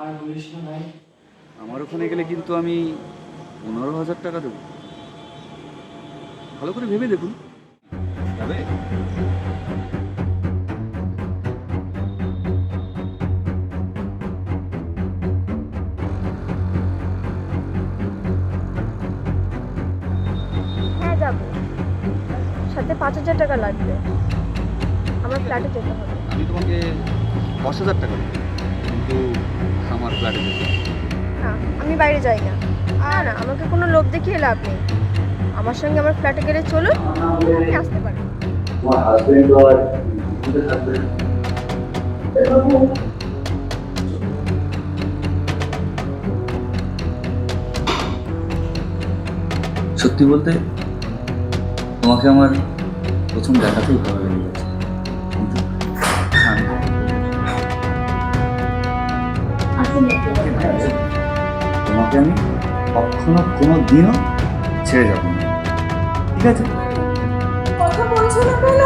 আর বলিস না ভাই আমার ওখানে গেলে কিন্তু আমি পনেরো হাজার টাকা দেবো। ভালো করে ভেবে দেখুন। হ্যাঁ যাব। সাথে পাঁচ হাজার টাকা লাগবে। আমার ফ্ল্যাটে যেতে হবে। আমি তোমাকে দশ হাজার টাকা দেবো। কিন্তু আমার ফ্ল্যাটে যেতে। না আমি বাইরে যাই না। আর না আমাকে কোনো লোভ দেখিয়ে লাভ নেই। আমার সঙ্গে আমার ফ্ল্যাটে গেলে চলুন আপনি আসতে পারেন তোমার হাজবেন্ড আর সত্যি বলতে তোমাকে আমার প্রথম দেখাতেই ভালো লেগে গেছে কিন্তু তোমাকে আমি কখনো কোনো দিনও ছেড়ে যাব না। ঠিক আছে? কথা বলছো না কেন?